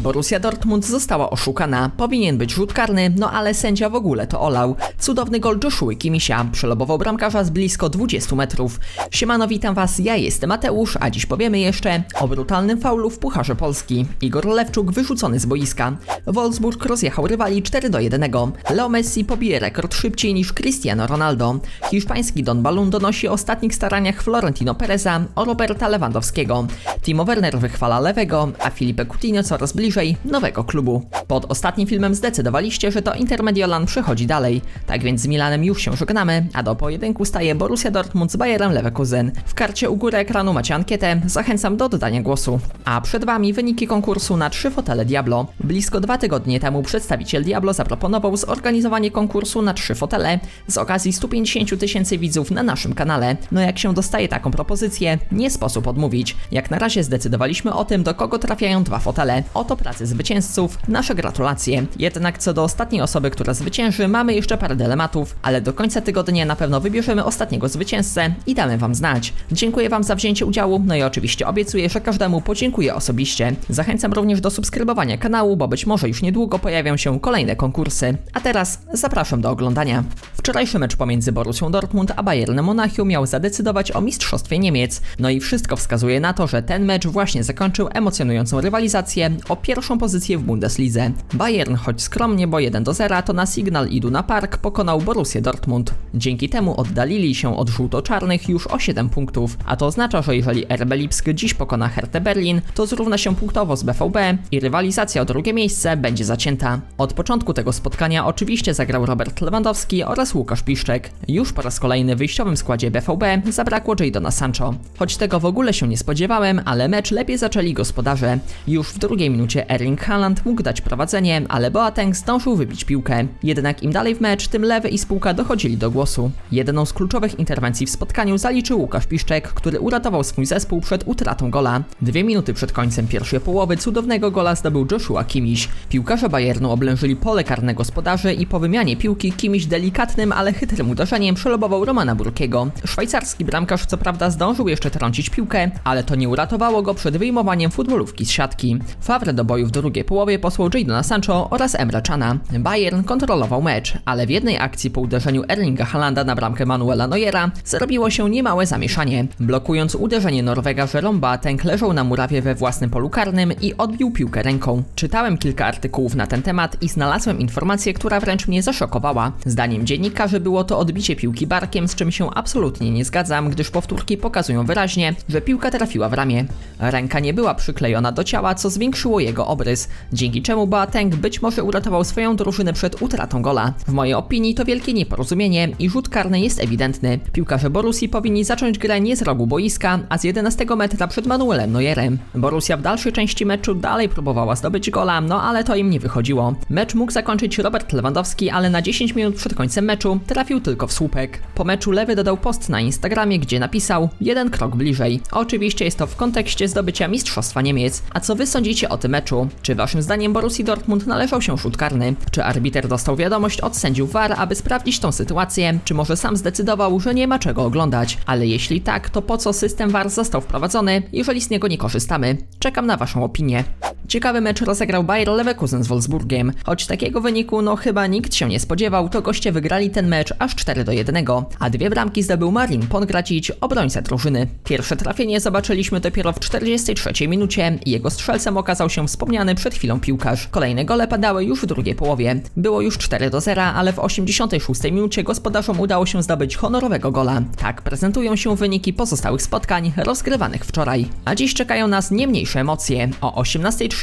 Borussia Dortmund została oszukana. Powinien być rzut karny, no ale sędzia w ogóle to olał. Cudowny gol Joshua Kimisia przelobował bramkarza z blisko 20 metrów. Siemano, witam was, ja jestem Mateusz, a dziś powiemy jeszcze o brutalnym faulu w Pucharze Polski. Igor Lewczuk wyrzucony z boiska. Wolfsburg rozjechał rywali 4 do 1. Leo Messi pobije rekord szybciej niż Cristiano Ronaldo. Hiszpański Don Balun donosi o ostatnich staraniach Florentino Pereza o Roberta Lewandowskiego. Timo Werner wychwala lewego, a Filipe Coutinho coraz bliżej nowego klubu. Pod ostatnim filmem zdecydowaliście, że to Intermediolan przechodzi dalej. Tak więc z Milanem już się żegnamy, a do pojedynku staje Borussia Dortmund z Bayerem Leverkusen. W karcie u góry ekranu macie ankietę, zachęcam do oddania głosu. A przed wami wyniki konkursu na trzy fotele Diablo. Blisko dwa tygodnie temu przedstawiciel Diablo zaproponował zorganizowanie konkursu na trzy fotele z okazji 150 tysięcy widzów na naszym kanale. No jak się dostaje taką propozycję, nie sposób odmówić. Jak na razie zdecydowaliśmy o tym, do kogo trafiają dwa fotele. Oto pracy zwycięzców, nasze gratulacje. Jednak co do ostatniej osoby, która zwycięży, mamy jeszcze parę dylematów, ale do końca tygodnia na pewno wybierzemy ostatniego zwycięzcę i damy wam znać. Dziękuję wam za wzięcie udziału, no i oczywiście obiecuję, że każdemu podziękuję osobiście. Zachęcam również do subskrybowania kanału, bo być może już niedługo pojawią się kolejne konkursy. A teraz zapraszam do oglądania. Wczorajszy mecz pomiędzy Borussią Dortmund a Bayernem Monachium miał zadecydować o mistrzostwie Niemiec. No i wszystko wskazuje na to, że ten mecz właśnie zakończył emocjonującą rywalizację o pierwszą pozycję w Bundeslidze. Bayern, choć skromnie, bo 1 do 0, to na Signal Iduna Park pokonał Borussię Dortmund. Dzięki temu oddalili się od żółto-czarnych już o 7 punktów, a to oznacza, że jeżeli RB Lipsk dziś pokona Hertę Berlin, to zrówna się punktowo z BVB i rywalizacja o drugie miejsce będzie zacięta. Od początku tego spotkania oczywiście zagrał Robert Lewandowski oraz Łukasz Piszczek. Już po raz kolejny w wyjściowym składzie BVB zabrakło Jadona Sancho. Choć tego w ogóle się nie spodziewałem, ale mecz lepiej zaczęli gospodarze. Już w drugiej minucie Erling Haaland mógł dać prowadzenie, ale Boateng zdążył wybić piłkę. Jednak im dalej w mecz, tym Lewy i spółka dochodzili do głosu. Jedną z kluczowych interwencji w spotkaniu zaliczył Łukasz Piszczek, który uratował swój zespół przed utratą gola. Dwie minuty przed końcem pierwszej połowy cudownego gola zdobył Joshua Kimiś. Piłkarze Bayernu oblężyli pole karne gospodarzy i po wymianie piłki Kimiś delikatnym, ale chytrym uderzeniem przelobował Romana Burkiego. Szwajcarski bramkarz co prawda zdążył jeszcze trącić piłkę, ale to nie uratowało go przed wyjmowaniem futbolówki z siatki. Favre do w drugiej połowie posłał Jadona Sancho oraz Emre Cana. Bayern kontrolował mecz, ale w jednej akcji po uderzeniu Erlinga Halanda na bramkę Manuela Neuera zrobiło się niemałe zamieszanie. Blokując uderzenie Norwega Jerome Boateng leżał na murawie we własnym polu karnym i odbił piłkę ręką. Czytałem kilka artykułów na ten temat i znalazłem informację, która wręcz mnie zaszokowała. Zdaniem dziennikarzy było to odbicie piłki barkiem, z czym się absolutnie nie zgadzam, gdyż powtórki pokazują wyraźnie, że piłka trafiła w ramię. Ręka nie była przyklejona do ciała, co zwiększyło jego obrys, dzięki czemu Boateng być może uratował swoją drużynę przed utratą gola. W mojej opinii to wielkie nieporozumienie i rzut karny jest ewidentny. Piłkarze Borussii powinni zacząć grę nie z rogu boiska, a z 11 metra przed Manuelem Neuerem. Borussia w dalszej części meczu dalej próbowała zdobyć gola, no ale to im nie wychodziło. Mecz mógł zakończyć Robert Lewandowski, ale na 10 minut przed końcem meczu trafił tylko w słupek. Po meczu Lewy dodał post na Instagramie, gdzie napisał jeden krok bliżej. Oczywiście jest to w kontekście zdobycia Mistrzostwa Niemiec. A co wy sądzicie o tym meczu? Czy waszym zdaniem Borussii Dortmund należał się rzut karny? Czy arbiter dostał wiadomość od sędziów VAR, aby sprawdzić tą sytuację? Czy może sam zdecydował, że nie ma czego oglądać? Ale jeśli tak, to po co system VAR został wprowadzony, jeżeli z niego nie korzystamy? Czekam na waszą opinię. Ciekawy mecz rozegrał Bayer Leverkusen z Wolfsburgiem. Choć takiego wyniku no chyba nikt się nie spodziewał, to goście wygrali ten mecz aż 4 do 1, a dwie bramki zdobył Marin Pongracic, obrońca drużyny. Pierwsze trafienie zobaczyliśmy dopiero w 43 minucie i jego strzelcem okazał się wspomniany przed chwilą piłkarz. Kolejne gole padały już w drugiej połowie. Było już 4 do 0, ale w 86 minucie gospodarzom udało się zdobyć honorowego gola. Tak prezentują się wyniki pozostałych spotkań rozgrywanych wczoraj. A dziś czekają nas nie mniejsze emocje. O 18.30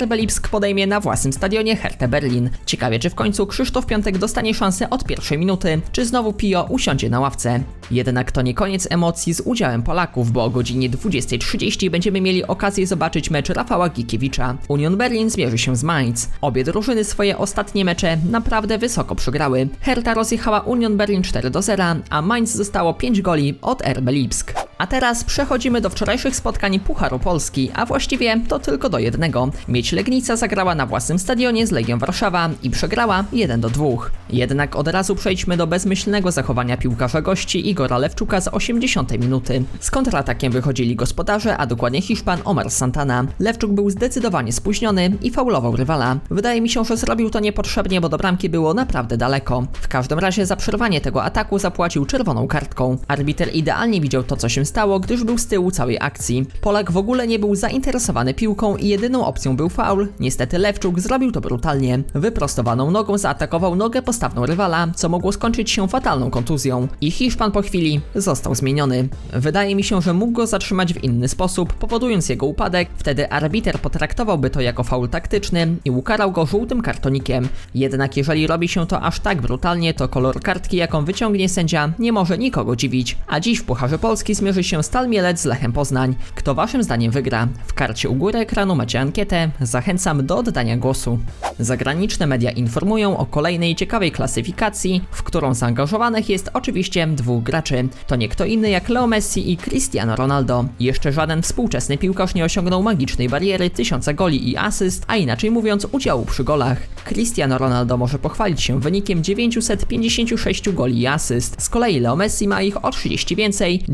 RB Lipsk podejmie na własnym stadionie Hertę Berlin. Ciekawie, czy w końcu Krzysztof Piątek dostanie szansę od pierwszej minuty, czy znowu Pio usiądzie na ławce. Jednak to nie koniec emocji z udziałem Polaków, bo o godzinie 20.30 będziemy mieli okazję zobaczyć mecz Rafała Gikiewicza. Union Berlin zmierzy się z Mainz. Obie drużyny swoje ostatnie mecze naprawdę wysoko przegrały. Hertha rozjechała Union Berlin 4 do 0, a Mainz zostało 5 goli od RB Lipsk. A teraz przechodzimy do wczorajszych spotkań Pucharu Polski, a właściwie to tylko do jednego. Mieć Legnica zagrała na własnym stadionie z Legią Warszawa i przegrała 1 do 2. Jednak od razu przejdźmy do bezmyślnego zachowania piłkarza gości Igora Lewczuka z 80 minuty. Z kontratakiem wychodzili gospodarze, a dokładnie Hiszpan Omar Santana. Lewczuk był zdecydowanie spóźniony i faulował rywala. Wydaje mi się, że zrobił to niepotrzebnie, bo do bramki było naprawdę daleko. W każdym razie za przerwanie tego ataku zapłacił czerwoną kartką. Arbiter idealnie widział to, co się stało, gdyż był z tyłu całej akcji. Polak w ogóle nie był zainteresowany piłką i jedyną opcją był faul. Niestety Lewczuk zrobił to brutalnie. Wyprostowaną nogą zaatakował nogę postawną rywala, co mogło skończyć się fatalną kontuzją. I Hiszpan po chwili został zmieniony. Wydaje mi się, że mógł go zatrzymać w inny sposób, powodując jego upadek. Wtedy arbiter potraktowałby to jako faul taktyczny i ukarał go żółtym kartonikiem. Jednak jeżeli robi się to aż tak brutalnie, to kolor kartki, jaką wyciągnie sędzia, nie może nikogo dziwić. A dziś w Pucharze Polski zmierzy się Stal Mielec z Lechem Poznań. Kto waszym zdaniem wygra? W karcie u góry ekranu macie ankietę. Zachęcam do oddania głosu. Zagraniczne media informują o kolejnej ciekawej klasyfikacji, w którą zaangażowanych jest oczywiście dwóch graczy. To nie kto inny jak Leo Messi i Cristiano Ronaldo. Jeszcze żaden współczesny piłkarz nie osiągnął magicznej bariery tysiąca goli i asyst, a inaczej mówiąc udziału przy golach. Cristiano Ronaldo może pochwalić się wynikiem 956 goli i asyst. Z kolei Leo Messi ma ich o 30 więcej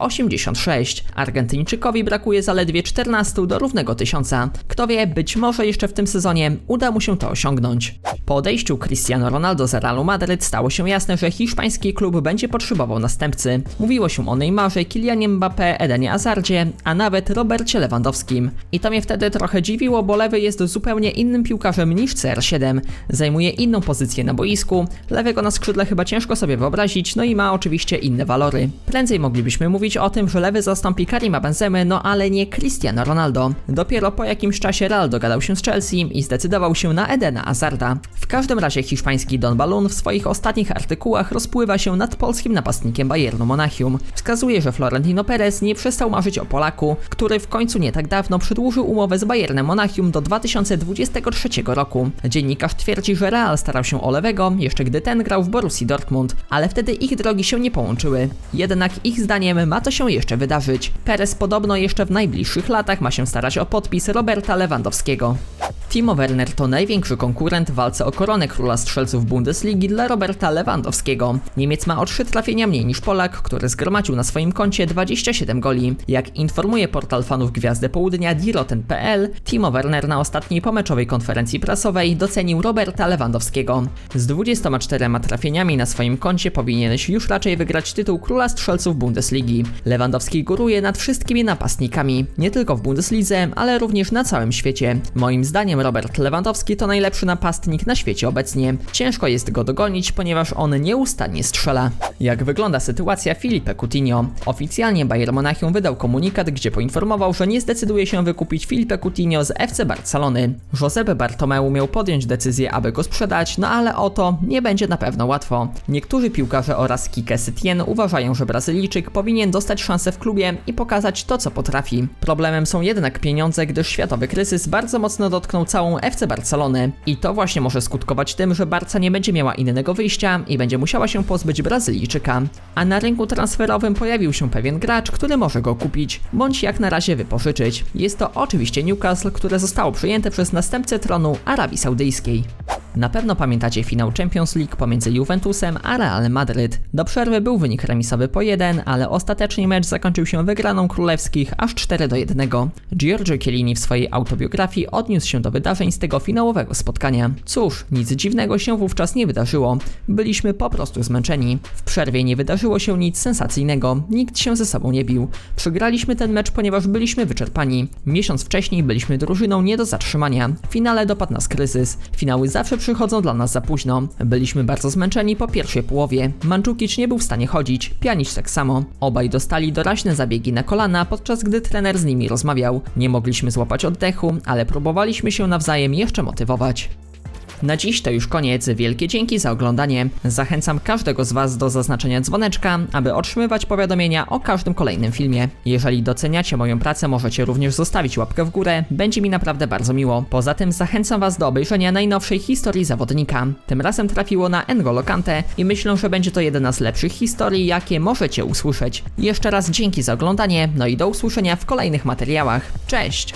986. Argentyńczykowi brakuje zaledwie 14 do równego tysiąca. Kto wie, być może jeszcze w tym sezonie uda mu się to osiągnąć. Po odejściu Cristiano Ronaldo z Realu Madryt stało się jasne, że hiszpański klub będzie potrzebował następcy. Mówiło się o Neymarze, Kylianie Mbappé, Edenie Hazardzie, a nawet Robercie Lewandowskim. I to mnie wtedy trochę dziwiło, bo lewy jest zupełnie innym piłkarzem niż CR7. Zajmuje inną pozycję na boisku, lewego na skrzydle chyba ciężko sobie wyobrazić, no i ma oczywiście inne walory. Prędzej moglibyśmy mówić o tym, że lewy zastąpi Karima Benzemy, no ale nie Cristiano Ronaldo. Dopiero po jakimś czasie Real dogadał się z Chelsea i zdecydował się na Edena Hazarda. W każdym razie hiszpański Don Balloon w swoich ostatnich artykułach rozpływa się nad polskim napastnikiem Bayernu Monachium. Wskazuje, że Florentino Perez nie przestał marzyć o Polaku, który w końcu nie tak dawno przedłużył umowę z Bayernem Monachium do 2023 roku. Dziennikarz twierdzi, że Real starał się o lewego, jeszcze gdy ten grał w Borussii Dortmund, ale wtedy ich drogi się nie połączyły. Jednak ich zdaniem ma to się jeszcze wydarzyć. Perez podobno jeszcze w najbliższych latach ma się starać o podpis Roberta Lewandowskiego. Timo Werner to największy konkurent w walce o koronę króla strzelców Bundesligi dla Roberta Lewandowskiego. Niemiec ma o 3 trafienia mniej niż Polak, który zgromadził na swoim koncie 27 goli. Jak informuje portal fanów Gwiazdy Południa Diroten.pl, Timo Werner na ostatniej pomeczowej konferencji prasowej docenił Roberta Lewandowskiego. Z 24 trafieniami na swoim koncie powinieneś już raczej wygrać tytuł króla strzelców Bundesligi. Lewandowski góruje nad wszystkimi napastnikami, nie tylko w Bundeslidze, ale również na całym świecie. Moim zdaniem Robert Lewandowski to najlepszy napastnik na świecie obecnie. Ciężko jest go dogonić, ponieważ on nieustannie strzela. Jak wygląda sytuacja Filipe Coutinho? Oficjalnie Bayern Monachium wydał komunikat, gdzie poinformował, że nie zdecyduje się wykupić Filipe Coutinho z FC Barcelony. Josep Bartomeu miał podjąć decyzję, aby go sprzedać, no ale oto nie będzie na pewno łatwo. Niektórzy piłkarze oraz Kike Setien uważają, że Brazylijczyk powinien dostać szansę w klubie i pokazać to, co potrafi. Problemem są jednak pieniądze, gdyż światowy kryzys bardzo mocno dotknął całą FC Barcelonę. I to właśnie może skutkować tym, że Barca nie będzie miała innego wyjścia i będzie musiała się pozbyć Brazylijczyka. A na rynku transferowym pojawił się pewien gracz, który może go kupić, bądź jak na razie wypożyczyć. Jest to oczywiście Newcastle, które zostało przyjęte przez następcę tronu Arabii Saudyjskiej. Na pewno pamiętacie finał Champions League pomiędzy Juventusem a Real Madryt. Do przerwy był wynik remisowy po 1, ale ostatecznie mecz zakończył się wygraną królewskich aż 4 do 1. Giorgio Chiellini w swojej autobiografii odniósł się do wydarzeń z tego finałowego spotkania. Cóż, nic dziwnego się wówczas nie wydarzyło. Byliśmy po prostu zmęczeni. W przerwie nie wydarzyło się nic sensacyjnego, nikt się ze sobą nie bił. Przegraliśmy ten mecz, ponieważ byliśmy wyczerpani. Miesiąc wcześniej byliśmy drużyną nie do zatrzymania. W finale dopadł nas kryzys. Finały zawsze przychodzą dla nas za późno. Byliśmy bardzo zmęczeni po pierwszej połowie. Mandzukic nie był w stanie chodzić, Pjanic tak samo. Obaj dostali doraźne zabiegi na kolana, podczas gdy trener z nimi rozmawiał. Nie mogliśmy złapać oddechu, ale próbowaliśmy się nawzajem jeszcze motywować. Na dziś to już koniec, wielkie dzięki za oglądanie. Zachęcam każdego z Was do zaznaczenia dzwoneczka, aby otrzymywać powiadomienia o każdym kolejnym filmie. Jeżeli doceniacie moją pracę, możecie również zostawić łapkę w górę, będzie mi naprawdę bardzo miło. Poza tym zachęcam Was do obejrzenia najnowszej historii zawodnika. Tym razem trafiło na N'Golo Kante i myślę, że będzie to jedna z lepszych historii, jakie możecie usłyszeć. Jeszcze raz dzięki za oglądanie, no i do usłyszenia w kolejnych materiałach. Cześć!